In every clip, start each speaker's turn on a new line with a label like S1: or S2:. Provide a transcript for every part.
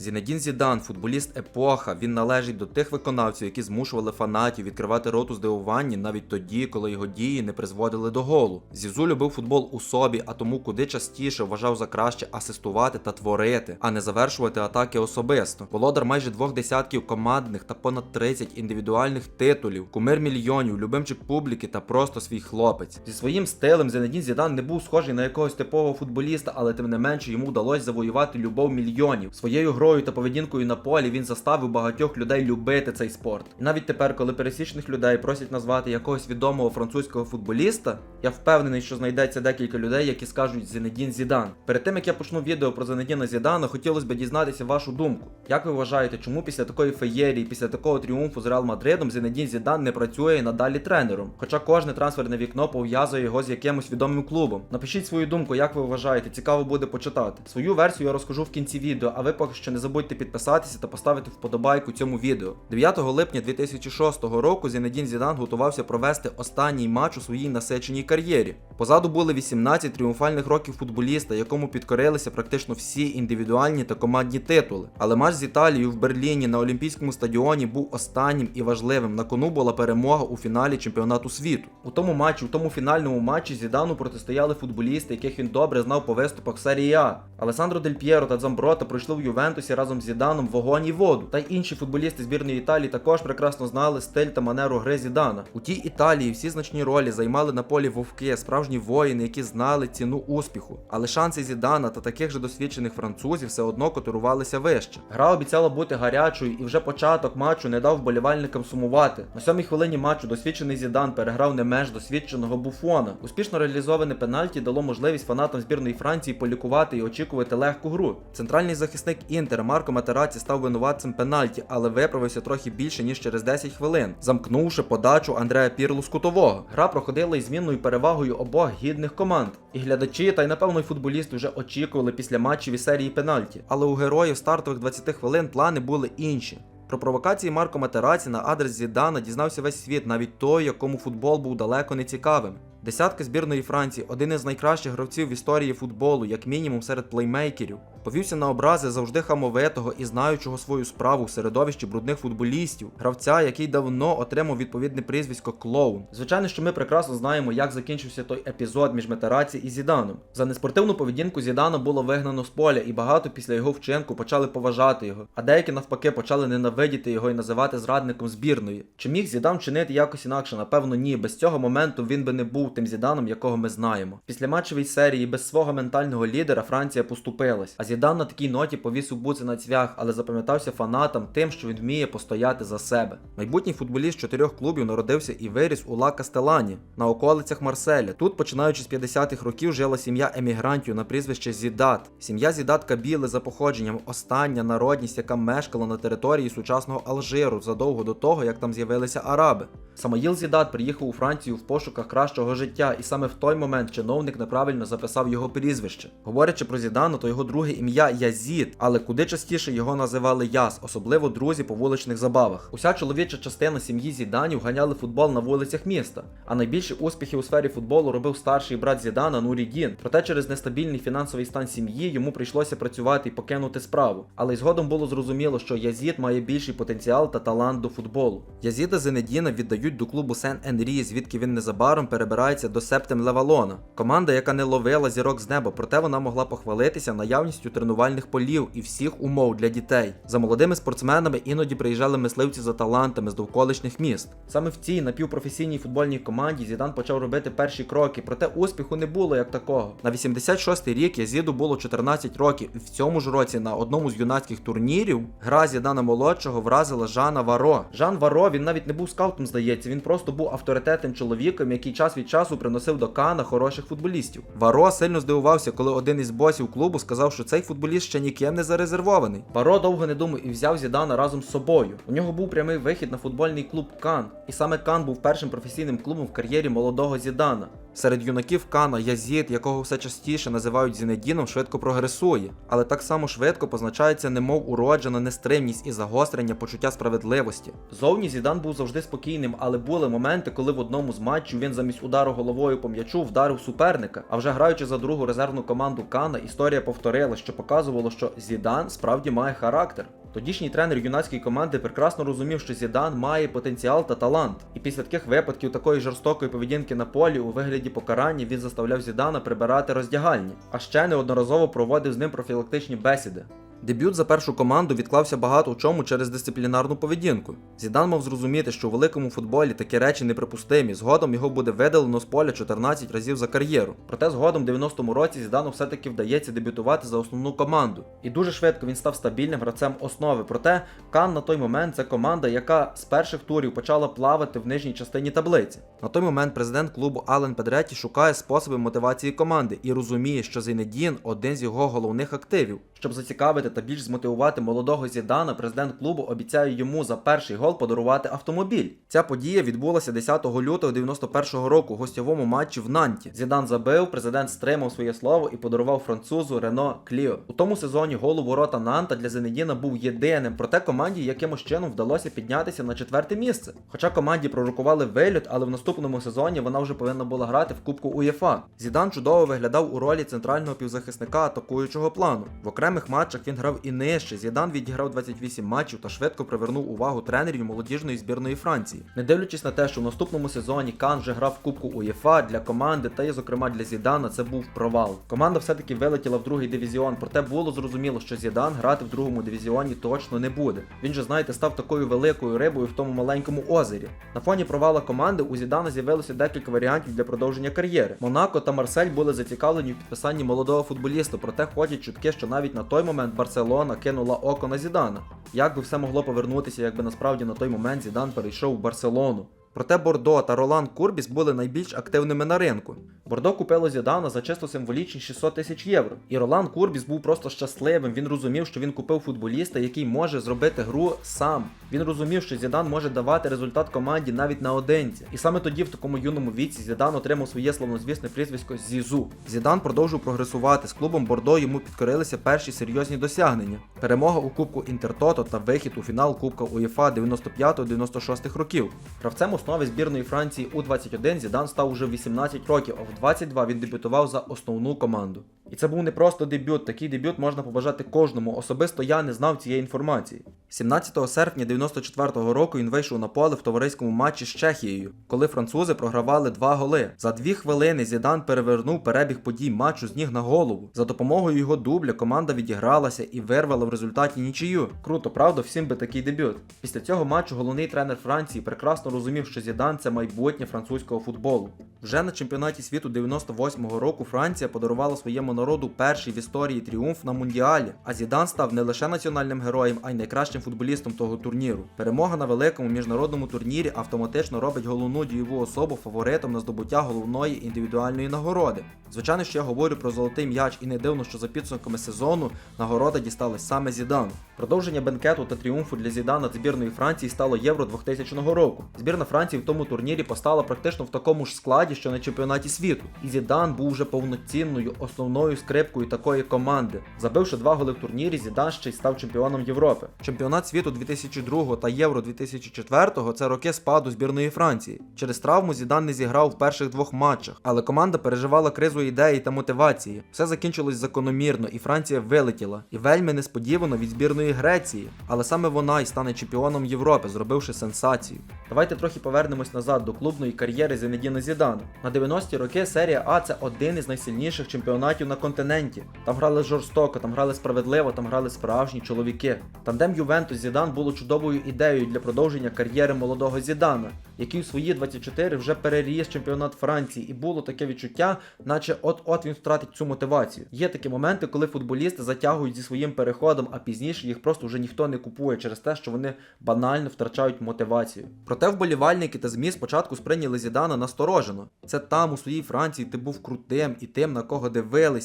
S1: Зінедін Зідан, футболіст епоха, він належить до тих виконавців, які змушували фанатів відкривати рот у здивуванні навіть тоді, коли його дії не призводили до голу. Зізу любив футбол у собі, а тому куди частіше вважав за краще асистувати та творити, а не завершувати атаки особисто. Володар майже двох десятків командних та понад 30 індивідуальних титулів, кумир мільйонів, любимчик публіки та просто свій хлопець. Зі своїм стилем Зінедін Зідан не був схожий на якогось типового футболіста, але тим не менше йому вдалося завоювати любов мільйонів. Своєю грою та поведінкою на полі він заставив багатьох людей любити цей спорт. І навіть тепер, коли пересічних людей просять назвати якогось відомого французького футболіста, я впевнений, що знайдеться декілька людей, які скажуть Зінедін Зідан. Перед тим як я почну відео про Зінедіна Зідана, хотілося б дізнатися вашу думку. Як ви вважаєте, чому після такої феєрії, після такого тріумфу з Реал Мадридом Зінедін Зідан не працює і надалі тренером? Хоча кожне трансферне вікно пов'язує його з якимось відомим клубом. Напишіть свою думку, як ви вважаєте, цікаво буде почитати. Свою версію я розкажу в кінці відео, а ви поки що не забудьте підписатися та поставити вподобайку цьому відео. 9 липня 2006 року Зінедін Зідан готувався провести останній матч у своїй насиченій кар'єрі. Позаду були 18 тріумфальних років футболіста, якому підкорилися практично всі індивідуальні та командні титули. Але матч з Італією в Берліні на Олімпійському стадіоні був останнім і важливим. На кону була перемога у фіналі чемпіонату світу. У тому матчі, у тому фінальному матчі Зідану протистояли футболісти, яких він добре знав по виступах серії А. Алесандро Дель П'єро та Дзамброта пройшли в Ювентусі разом з Зіданом вогонь і воду. Та й інші футболісти збірної Італії також прекрасно знали стиль та манеру гри Зідана. У тій Італії всі значні ролі займали на полі вовки, справжні воїни, які знали ціну успіху. Але шанси Зідана та таких же досвідчених французів все одно котирувалися вище. Гра обіцяла бути гарячою, і вже початок матчу не дав вболівальникам сумувати. На сьомій хвилині матчу досвідчений Зідан переграв не менш досвідченого буфона. Успішно реалізоване пенальті дало можливість фанатам збірної Франції полікувати і очікувати легку гру. Центральний захисник Інтер Марко Матераці став винуватцем пенальті, але виправився трохи більше ніж через 10 хвилин, замкнувши подачу Андрея Пірлу з кутового. Гра проходила із змінною перевагою обох гідних команд. І глядачі, та й напевно й футболісти вже очікували після матчів і серії пенальті. Але у героїв стартових 20 хвилин плани були інші. Про провокації Марко Матераці на адрес Зідана дізнався весь світ, навіть той, якому футбол був далеко не цікавим. Десятки збірної Франції, один із найкращих гравців в історії футболу, як мінімум серед плеймейкерів, повівся на образи завжди хамовитого і знаючого свою справу в середовищі брудних футболістів, гравця, який давно отримав відповідне прізвисько клоун. Звичайно, що ми прекрасно знаємо, як закінчився той епізод між Матераці і Зіданом. За неспортивну поведінку Зідана було вигнано з поля, і багато після його вчинку почали поважати його, а деякі навпаки почали ненавидіти його і називати зрадником збірної. Чи міг Зідан чинити якось інакше? Напевно, ні. Без цього моменту він би не був тим Зіданом, якого ми знаємо. Після матчевій серії без свого ментального лідера Франція поступилась. Зідан на такій ноті повісив буци на цвях, але запам'ятався фанатам тим, що він вміє постояти за себе. Майбутній футболіст чотирьох клубів народився і виріс у Ла Кастелані на околицях Марселя. Тут, починаючи з 50-х років, жила сім'я емігрантів на прізвище Зідат. Сім'я Зідат Кабіли за походженням остання народність, яка мешкала на території сучасного Алжиру задовго до того, як там з'явилися араби. Самоїл Зідат приїхав у Францію в пошуках кращого життя, і саме в той момент чиновник неправильно записав його прізвище. Говорячи про Зідана, то його друге ім'я Язід, але куди частіше його називали Яз, особливо друзі по вуличних забавах. Уся чоловіча частина сім'ї Зіданів ганяли футбол на вулицях міста. А найбільші успіхи у сфері футболу робив старший брат Зідана Нурідін. Проте через нестабільний фінансовий стан сім'ї йому прийшлося працювати і покинути справу. Але й згодом було зрозуміло, що Язід має більший потенціал та талант до футболу. Язіда Зенедіна віддають до клубу Сен Енрі, звідки він незабаром перебирається до Септем Левалона. Команда, яка не ловила зірок з неба, проте вона могла похвалитися наявністю тренувальних полів і всіх умов для дітей. За молодими спортсменами іноді приїжджали мисливці за талантами з довколишніх міст. Саме в цій напівпрофесійній футбольній команді Зідан почав робити перші кроки, проте успіху не було як такого. На 86-й рік Язіду було 14 років, і в цьому ж році на одному з юнацьких турнірів гра Зідана молодшого вразила Жана Варо. Жан Варо він навіть не був скаутом, здається, він просто був авторитетним чоловіком, який час від часу приносив до Кана хороших футболістів. Варо сильно здивувався, коли один із босів клубу сказав, що цей футболіст ще ніким не зарезервований. Паро довго не думав і взяв Зідана разом з собою. У нього був прямий вихід на футбольний клуб Кан, і саме Кан був першим професійним клубом в кар'єрі молодого Зідана. Серед юнаків Кана Язід, якого все частіше називають Зінедіном, швидко прогресує, але так само швидко позначається немов уроджена нестримність і загострення почуття справедливості. Зовні Зідан був завжди спокійним, але були моменти, коли в одному з матчів він замість удару головою по м'ячу вдарив суперника. А вже граючи за другу резервну команду Кана, історія повторила, що показувало, що Зідан справді має характер. Тодішній тренер юнацької команди прекрасно розумів, що Зідан має потенціал та талант. І після таких випадків такої жорстокої поведінки на полі у вигляді покарання він заставляв Зідана прибирати роздягальні, а ще неодноразово проводив з ним профілактичні бесіди. Дебют за першу команду відклався багато в чому через дисциплінарну поведінку. Зідан мав зрозуміти, що у великому футболі такі речі неприпустимі. Згодом його буде видалено з поля 14 разів за кар'єру. Проте згодом, в 90-му році, Зідану все-таки вдається дебютувати за основну команду. І дуже швидко він став стабільним гравцем основи. Проте Кан на той момент це команда, яка з перших турів почала плавати в нижній частині таблиці. На той момент президент клубу Ален Педреті шукає способи мотивації команди і розуміє, що Зейнедін один з його головних активів. Щоб зацікавити та більш змотивувати молодого Зідана, президент клубу обіцяє йому за перший гол подарувати автомобіль. Ця подія відбулася 10 лютого 91-го року у гостьовому матчі в Нанті. Зідан забив, президент стримав своє слово і подарував французу Рено Кліо. У тому сезоні гол у ворота Нанта для Зенедіна був єдиним, проте команді якимось чином вдалося піднятися на четверте місце. Хоча команді пророкували виліт, але в наступному сезоні вона вже повинна була грати в Кубку УЄФА. Зідан чудово виглядав у ролі центрального півзахисника атакуючого плану. В окремих матчах він грав і нижче. Зідан відіграв 28 матчів та швидко привернув увагу тренерів молодіжної збірної Франції. Не дивлячись на те, що в наступному сезоні Кан вже грав Кубку УЄФА для команди, та й зокрема для Зідана, це був провал. Команда все-таки вилетіла в другий дивізіон, проте було зрозуміло, що Зідан грати в другому дивізіоні точно не буде. Він же, знаєте, став такою великою рибою в тому маленькому озері. На фоні провала команди у Зідана з'явилося декілька варіантів для продовження кар'єри. Монако та Марсель були зацікавлені в підписанні молодого футболіста, проте ходять чутки, що навіть на той момент Барселона кинула око на Зідана. Як би все могло повернутися, якби насправді на той момент Зідан перейшов у Барселону. Проте Бордо та Ролан Курбіс були найбільш активними на ринку. Бордо купило Зідана за чисто символічні 600 тисяч євро. І Ролан Курбіс був просто щасливим. Він розумів, що він купив футболіста, який може зробити гру сам. Він розумів, що Зідан може давати результат команді навіть наодинці. І саме тоді, в такому юному віці, Зідан отримав своє славнозвісне прізвисько Зізу. Зідан продовжив прогресувати. З клубом Бордо йому підкорилися перші серйозні досягнення: перемога у Кубку Інтертото та вихід у фінал Кубка УЄФА 95-96 років. Гравцем основи збірної Франції У-21 Зідан став уже 18 років, а в 22 він дебютував за основну команду. І це був не просто дебют, такий дебют можна побажати кожному. Особисто я не знав цієї інформації. 17 серпня 94-го року він вийшов на поле в товариському матчі з Чехією, коли французи програвали два голи. За дві хвилини Зідан перевернув перебіг подій матчу з ніг на голову. За допомогою його дубля команда відігралася і вирвала в результаті нічию. Круто, правда, всім би такий дебют. Після цього матчу головний тренер Франції прекрасно розумів, що Зідан це майбутнє французького футболу. Вже на чемпіонаті світу 98-го року Франція подарувала своєму народу перший в історії тріумф на мундіалі. А Зідан став не лише національним героєм, а й найкращим футболістом того турніру. Перемога на великому міжнародному турнірі автоматично робить головну дієву особу фаворитом на здобуття головної індивідуальної нагороди. Звичайно, що я говорю про золотий м'яч, і не дивно, що за підсумками сезону нагорода дісталась саме Зідану. Продовження бенкету та тріумфу для Зідана збірної Франції стало Євро 2000 року. Збірна Франції в тому турнірі постала практично в такому ж складі, що на чемпіонаті світу. І Зідан був вже повноцінною основною скрипкою такої команди. Забивши два голи в турнірі, Зідан ще й став чемпіоном Європи. Чемпіонат світу 2002 та Євро 2004 це роки спаду збірної Франції. Через травму Зідан не зіграв в перших двох матчах, але команда переживала кризу ідеї та мотивації. Все закінчилось закономірно, і Франція вилетіла. І вельми несподівано від збірної Греції. Але саме вона й стане чемпіоном Європи, зробивши сенсацію. Давайте трохи повернемось назад до клубної кар'єри Зенедіна Зідана. На 90-ті роки серія А це один із найсильніших чемпіонатів на континенті. Там грали жорстоко, там грали справедливо, там грали справжні чоловіки. Тандем Ювентус Зідан було чудовою ідеєю для продовження кар'єри молодого Зідана, який у свої 24 вже переріс чемпіонат Франції, і було таке відчуття, наче от-от він втратить цю мотивацію. Є такі моменти, коли футболісти затягують зі своїм переходом, а пізніше їх просто вже ніхто не купує через те, що вони банально втрачають мотивацію. Проте вболівальники та ЗМІ спочатку сприйняли Зідана насторожено. Це там, у своїй Франції, ти був крутим і тим, на кого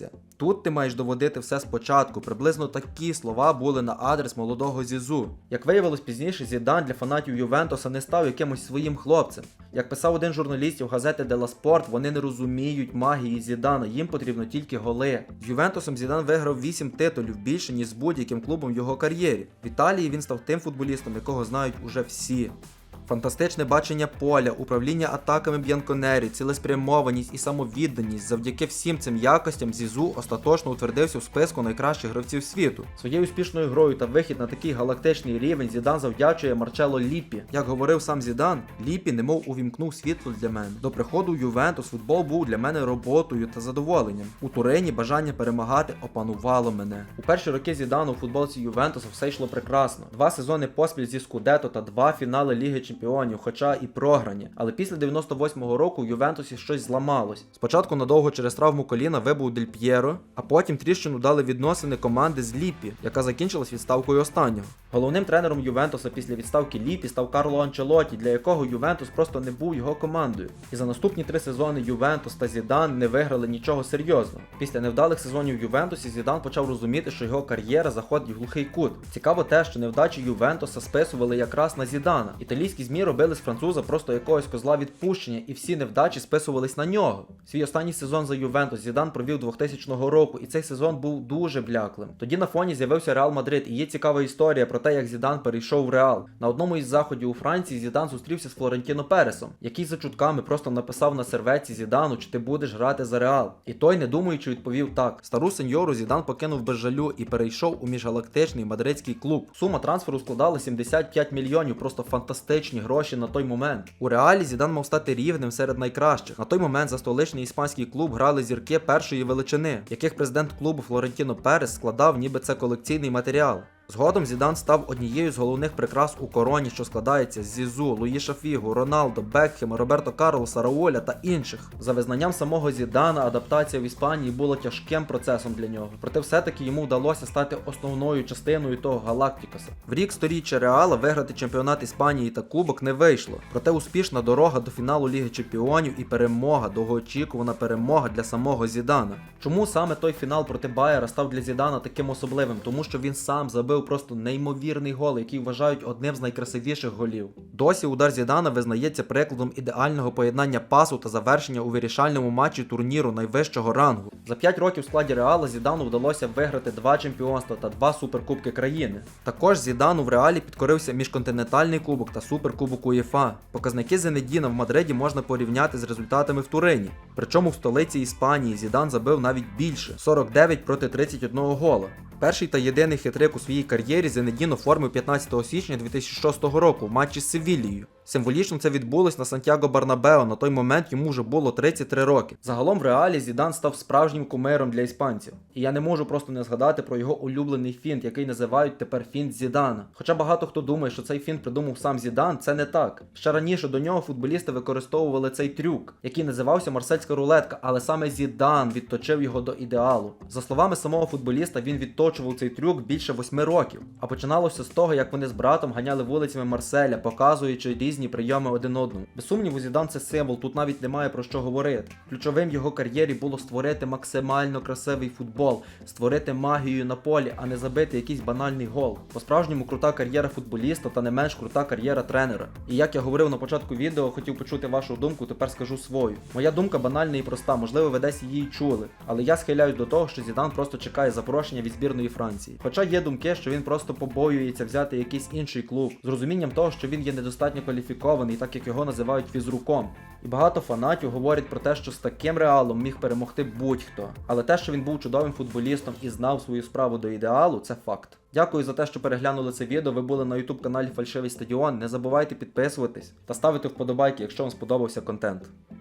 S1: дивилися. Тут ти маєш доводити все спочатку. Приблизно такі слова були на адрес молодого Зізу. Як виявилось пізніше, Зідан для фанатів Ювентуса не став якимось своїм хлопцем. Як писав один журналістів газети Дела Спорт, вони не розуміють магії Зідана, їм потрібно тільки голи. З Ювентусом Зідан виграв 8 титулів більше, ніж з будь-яким клубом в його кар'єрі. В Італії він став тим футболістом, якого знають уже всі. Фантастичне бачення поля, управління атаками Б'янконері, цілеспрямованість і самовідданість. Завдяки всім цим якостям Зізу остаточно утвердився в списку найкращих гравців світу. Своєю успішною грою та вихід на такий галактичний рівень Зідан завдячує Марчело Ліпі. Як говорив сам Зідан, Ліпі немов увімкнув світло для мене. До приходу Ювентус футбол був для мене роботою та задоволенням. У Турині бажання перемагати опанувало мене. У перші роки Зідану у футболці Ювентуса все йшло прекрасно. Два сезони поспіль зі Скудето та два фінали Ліги Чемпіонів, хоча і програні. Але після 98-го року Ювентусі щось зламалось. Спочатку надовго через травму коліна вибув Дель П'єро, а потім тріщину дали відносини команди з Ліпі, яка закінчилась відставкою останнього. Головним тренером Ювентуса після відставки Ліпі став Карло Анчелоті, для якого Ювентус просто не був його командою. І за наступні три сезони Ювентус та Зідан не виграли нічого серйозного. Після невдалих сезонів Ювентусі Зідан почав розуміти, що його кар'єра заходить в глухий кут. Цікаво те, що невдачі Ювентуса списували якраз на Зідана. Італійські змі робили з француза просто якогось козла відпущення, і всі невдачі списувались на нього. Свій останній сезон за Ювентус Зідан провів 2000 року, і цей сезон був дуже бляклим. Тоді на фоні з'явився Реал Мадрид, і є цікава історія про те, як Зідан перейшов в Реал. На одному із заходів у Франції Зідан зустрівся з Флорентіно Пересом, який за чутками просто написав на серветці Зідану, чи ти будеш грати за Реал. І той, не думаючи, відповів так. Стару сеньору Зідан покинув без жалю і перейшов у міжгалактичний мадридський клуб. Сума трансферу складала 75 мільйонів, просто фантастичні гроші на той момент. У реалі Зідан мав стати рівним серед найкращих. На той момент за столичний іспанський клуб грали зірки першої величини, яких президент клубу Флорентіно Перес складав, ніби це колекційний матеріал. Згодом Зідан став однією з головних прикрас у короні, що складається з Зізу, Луїша Фігу, Роналдо, Бекхема, Роберто Карлоса, Рауля та інших. За визнанням самого Зідана, адаптація в Іспанії була тяжким процесом для нього. Проте все-таки йому вдалося стати основною частиною того Галактикаса. В рік сторіччя Реала виграти чемпіонат Іспанії та Кубок не вийшло. Проте успішна дорога до фіналу Ліги Чемпіонів і перемога, довгоочікувана перемога для самого Зідана. Чому саме той фінал проти Байера став для Зідана таким особливим? Тому що він сам забив просто неймовірний гол, який вважають одним з найкрасивіших голів. Досі удар Зідана визнається прикладом ідеального поєднання пасу та завершення у вирішальному матчі турніру найвищого рангу. За 5 років в складі Реала Зідану вдалося виграти два чемпіонства та два суперкубки країни. Також Зідану в Реалі підкорився міжконтинентальний кубок та суперкубок УЄФА. Показники Зенедіна в Мадриді можна порівняти з результатами в Турині. Причому в столиці Іспанії Зідан забив навіть більше 49 проти 31 гола. Перший та єдиний хитрик у своїй кар'єрі Зенедін оформив 15 січня 2006 року в матчі з Севілією. Символічно це відбулось на Сантьяго Барнабео. На той момент йому вже було 33 роки. Загалом в реалі Зідан став справжнім кумиром для іспанців. І я не можу просто не згадати про його улюблений фінт, який називають тепер фінт Зідана. Хоча багато хто думає, що цей фінт придумав сам Зідан, це не так. Ще раніше до нього футболісти використовували цей трюк, який називався марсельська рулетка, але саме Зідан відточив його до ідеалу. За словами самого футболіста, він відточував цей трюк більше восьми років. А починалося з того, як вони з братом ганяли вулицями Марселя, показуючи різні прийоми один одному. Без сумніву, Зідан це символ, тут навіть немає про що говорити. Ключовим в його кар'єрі було створити максимально красивий футбол, створити магію на полі, а не забити якийсь банальний гол. По-справжньому крута кар'єра футболіста та не менш крута кар'єра тренера. І як я говорив на початку відео, хотів почути вашу думку, тепер скажу свою. Моя думка банальна і проста, можливо, ви десь її чули. Але я схиляюсь до того, що Зідан просто чекає запрошення від збірної Франції. Хоча є думки, що він просто побоюється взяти якийсь інший клуб, з розумінням того, що він є недостатньо кваліфікований, так як його називають фізруком. І багато фанатів говорять про те, що з таким реалом міг перемогти будь-хто. Але те, що він був чудовим футболістом і знав свою справу до ідеалу, це факт. Дякую за те, що переглянули це відео. Ви були на YouTube каналі Фальшивий Стадіон. Не забувайте підписуватись та ставити вподобайки, якщо вам сподобався контент.